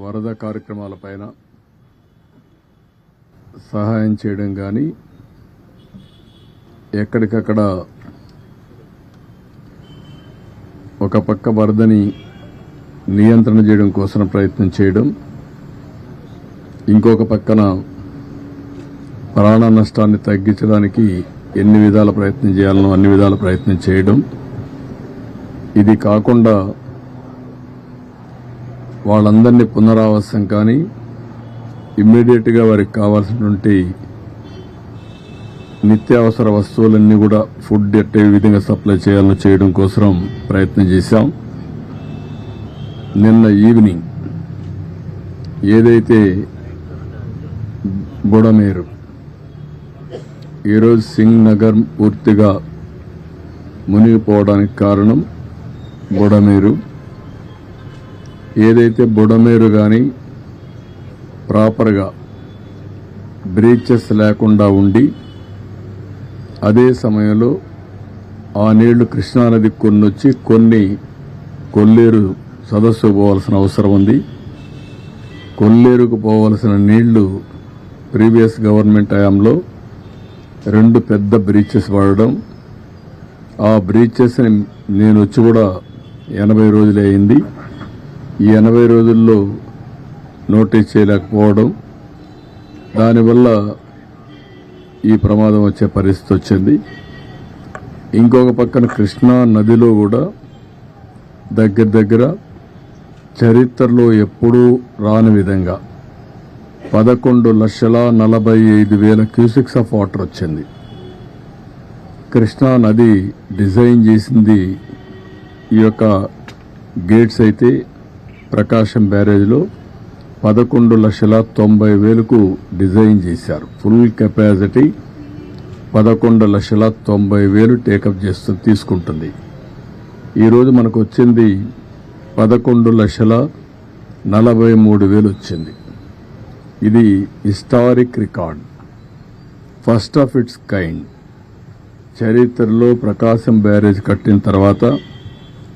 వరద కార్యక్రమాలపైన సహాయం చేయడం కానీ ఎక్కడికక్కడ ఒక పక్క వరదని నియంత్రణ చేయడం కోసం ప్రయత్నం చేయడం ఇంకొక పక్కన ప్రాణ నష్టాన్ని తగ్గించడానికి ఎన్ని విధాల ప్రయత్నం చేయాలనో అన్ని విధాల ప్రయత్నం చేయడం. ఇది కాకుండా వాళ్ళందరినీ పునరావాసం కానీ ఇమ్మీడియట్గా వారికి కావాల్సినటువంటి నిత్యావసర వస్తువులన్నీ కూడా ఫుడ్ ఎట్టే విధంగా సప్లై చేయాలని చేయడం కోసం ప్రయత్నం చేశాం. నిన్న ఈవినింగ్ ఏదైతే బుడమేరు ఈరోజు సింగ్ నగర్ పూర్తిగా మునిగిపోవడానికి కారణం బుడమేరు. ఏదైతే బుడమేరు కానీ ప్రాపర్గా బ్రీచెస్ లేకుండా ఉండి అదే సమయంలో ఆ నీళ్ళు కృష్ణానది కొన్ని వచ్చి కొన్ని కొల్లేరు సదస్సు పోవాల్సిన అవసరం ఉంది. కొల్లేరుకు పోవలసిన నీళ్ళు ప్రీవియస్ గవర్నమెంట్ హయాంలో రెండు పెద్ద బ్రీచెస్ వాడడం. ఆ బ్రీచెస్ని నేను వచ్చి కూడా ఎనభై రోజులే అయింది. ఈ ఎనభై రోజుల్లో నోటీస్ చేయలేకపోవడం దానివల్ల ఈ ప్రమాదం వచ్చే పరిస్థితి వచ్చింది. ఇంకొక పక్కన కృష్ణా నదిలో కూడా దగ్గర దగ్గర చరిత్రలో ఎప్పుడూ రాని విధంగా పదకొండు లక్షల నలభై ఐదు వేల క్యూసిక్స్ ఆఫ్ వాటర్ వచ్చింది. కృష్ణా నది డిజైన్ చేసింది ఈ యొక్క గేట్స్ అయితే ప్రకాశం బ్యారేజ్లో పదకొండు లక్షల తొంభై వేలకు డిజైన్ చేశారు. ఫుల్ కెపాసిటీ పదకొండు లక్షల తొంభై వేలు టేకప్ చేస్తూ తీసుకుంటుంది. ఈరోజు మనకు వచ్చింది పదకొండు లక్షల నలభై మూడు వేలు వచ్చింది. ఇది historic record. First of its kind. చరిత్రలో ప్రకాశం బ్యారేజ్ కట్టిన తర్వాత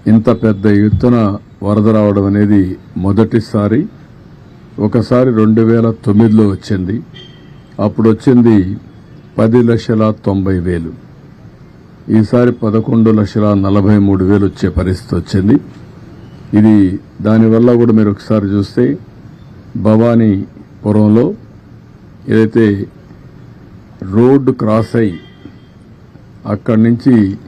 ఇంత పెద్ద ఎత్తున వరద రావడం అనేది మొదటిసారి ఒకసారి రెండు వేల తొమ్మిదిలో వచ్చింది. అప్పుడు వచ్చింది పది లక్షల తొంభై వేలు. ఈసారి పదకొండు లక్షల నలభై మూడు వేలు వచ్చే పరిస్థితి వచ్చింది. ఇది దానివల్ల కూడా మీరు ఒకసారి చూస్తే భవానీపురంలో ఏదైతే రోడ్డు క్రాస్ అయి అక్కడి నుంచి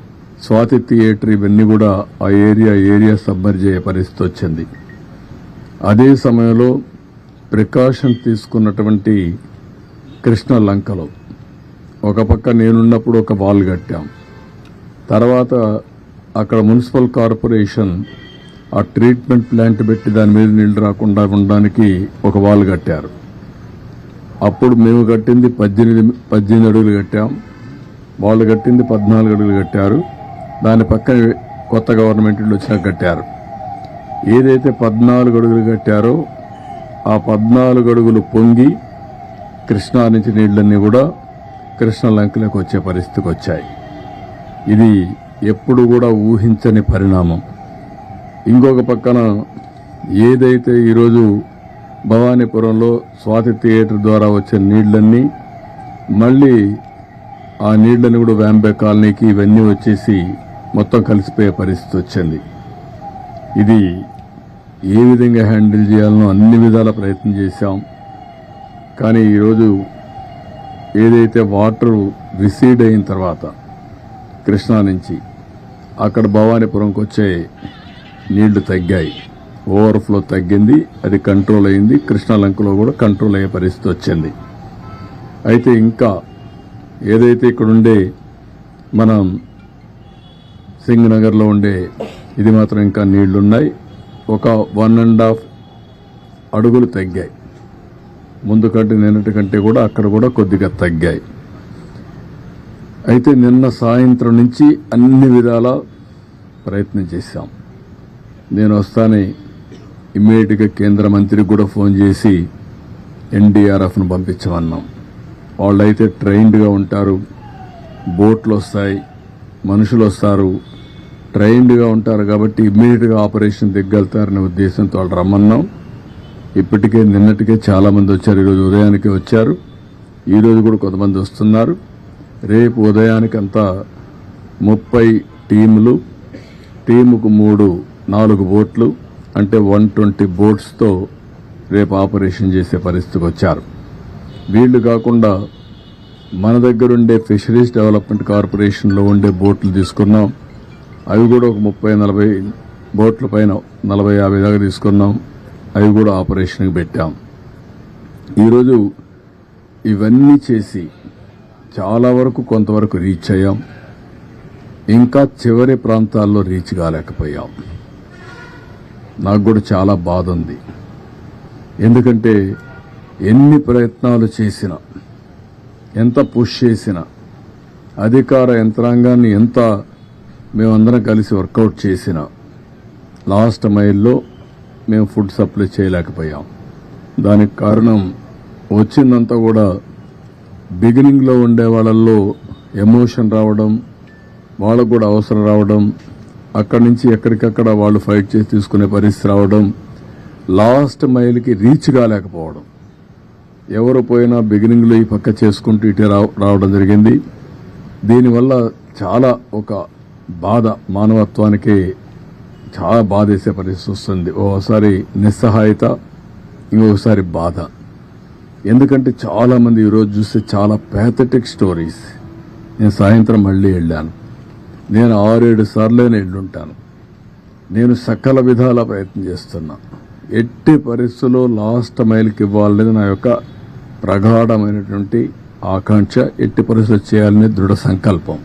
స్వాతి థియేటర్ ఇవన్నీ కూడా ఆ ఏరియా ఏరియా సబ్మర్జ్ అయ్యే పరిస్థితి వచ్చింది. అదే సమయంలో ప్రికాషన్ తీసుకున్నటువంటి కృష్ణ లంకలో ఒక పక్క నేనున్నప్పుడు ఒక వాల్ కట్టాం. తర్వాత అక్కడ మున్సిపల్ కార్పొరేషన్ ఆ ట్రీట్మెంట్ ప్లాంట్ పెట్టి దాని మీద నీళ్ళు రాకుండా ఉండడానికి ఒక వాల్ కట్టారు. అప్పుడు మేము కట్టింది పద్దెనిమిది పద్దెనిమిది అడుగులు కట్టాం. వాళ్ళు కట్టింది పద్నాలుగు అడుగులు కట్టారు. దాని పక్కన కొత్త గవర్నమెంట్లు ఇల్లు కట్టారు. ఏదైతే పద్నాలుగు అడుగులు కట్టారో ఆ పద్నాలుగు అడుగులు పొంగి కృష్ణా నుంచి నీళ్ళన్నీ కూడా కృష్ణ లంకలకు వచ్చే పరిస్థితికి వచ్చాయి. ఇది ఎప్పుడు కూడా ఊహించని పరిణామం. ఇంకొక పక్కన ఏదైతే ఈరోజు భవానీపురంలో స్వాతి థియేటర్ ద్వారా వచ్చే నీళ్ళన్నీ మళ్ళీ ఆ నీళ్ళను కూడా వ్యాంబే కాలనీకి ఇవన్నీ వచ్చేసి మొత్తం కలిసిపోయే పరిస్థితి వచ్చింది. ఇది ఏ విధంగా హ్యాండిల్ చేయాలనో అన్ని విధాల ప్రయత్నం చేశాం. కానీ ఈరోజు ఏదైతే వాటర్ రిసీడ్ అయిన తర్వాత కృష్ణా నుంచి అక్కడ భవానీపురంకి వచ్చే నీళ్ళు తగ్గాయి. ఓవర్ఫ్లో తగ్గింది అది కంట్రోల్ అయింది కృష్ణాలంకలో కూడా కంట్రోల్ అయ్యే పరిస్థితి వచ్చింది. అయితే ఇంకా ఏదైతే ఇక్కడ ఉండే మనం సింగ్ నగర్లో ఉండే ఇది మాత్రం ఇంకా నీళ్ళున్నాయి. ఒక వన్ అండ్ హాఫ్ అడుగులు తగ్గాయి. ముందు కంటే నిన్నటి కంటే కూడా అక్కడ కూడా కొద్దిగా తగ్గాయి. అయితే నిన్న సాయంత్రం నుంచి అన్ని విధాల ప్రయత్నం చేశాం. నేను వస్తానే ఇమ్మీడియట్గా కేంద్ర మంత్రికి కూడా ఫోన్ చేసి ఎన్డీఆర్ఎఫ్ను పంపించమన్నాం. వాళ్ళైతే ట్రైన్డ్గా ఉంటారు బోట్లు వస్తాయి మనుషులు వస్తారు ట్రైన్డ్గా ఉంటారు కాబట్టి ఇమ్మీడియట్గా ఆపరేషన్ దిగ్గలుతారనే ఉద్దేశంతో వాళ్ళు రమ్మన్నాం. ఇప్పటికే నిన్నటికే చాలామంది వచ్చారు. ఈరోజు ఉదయానికి వచ్చారు. ఈరోజు కూడా కొంతమంది వస్తున్నారు. రేపు ఉదయానికంతా ముప్పై టీములు టీముకు మూడు నాలుగు బోట్లు అంటే వన్ ట్వంటీ బోట్స్తో రేపు ఆపరేషన్ చేసే పరిస్థితికి వచ్చారు. వీళ్ళు కాకుండా మన దగ్గరుండే ఫిషరీస్ డెవలప్మెంట్ కార్పొరేషన్లో ఉండే బోట్లు తీసుకున్నాం. అవి కూడా ఒక ముప్పై నలభై బోట్ల పైన నలభై యాభై దాకా తీసుకున్నాం. అవి కూడా ఆపరేషన్కి పెట్టాం. ఈరోజు ఇవన్నీ చేసి చాలా వరకు కొంతవరకు రీచ్ అయ్యాం. ఇంకా చివరి ప్రాంతాల్లో రీచ్ కాలేకపోయాం. నాకు కూడా చాలా బాధ ఉంది. ఎందుకంటే ఎన్ని ప్రయత్నాలు చేసినా ఎంత పుష్ చేసినా అధికార యంత్రాంగాన్ని ఎంత మేమందరం కలిసి వర్కౌట్ చేసిన లాస్ట్ మైల్లో మేము ఫుడ్ సప్లై చేయలేకపోయాం. దానికి కారణం వచ్చిందంతా కూడా బిగినింగ్లో ఉండే వాళ్ళల్లో ఎమోషన్ రావడం వాళ్ళకు కూడా అవసరం రావడం అక్కడి నుంచి ఎక్కడికక్కడ వాళ్ళు ఫైట్ చేసి తీసుకునే పరిస్థితి రావడం లాస్ట్ మైల్కి రీచ్ కాలేకపోవడం. ఎవరు పోయినా బిగినింగ్లో ఈ పక్క చేసుకుంటూ ఇటే రావడం జరిగింది. దీనివల్ల చాలా ఒక బాధ మానవత్వానికి చాలా బాధేసే పరిస్థితి వస్తుంది. ఓసారి నిస్సహాయత ఇంకొకసారి బాధ. ఎందుకంటే చాలామంది ఈరోజు చూస్తే చాలా ప్యాథటిక్ స్టోరీస్ నేను సాయంత్రం మళ్ళీ వెళ్ళాను. నేను ఆరేడు సార్లు వెళ్ళుంటాను. నేను సకల విధాల ప్రయత్నం చేస్తున్నా. ఎట్టి పరిస్థితుల్లో లాస్ట్ మైల్కి ఇవ్వాలనేది నా యొక్క ప్రగాఢమైనటువంటి ఆకాంక్ష ఎట్టి పరిస్థితులు చేయాలనే దృఢ సంకల్పం.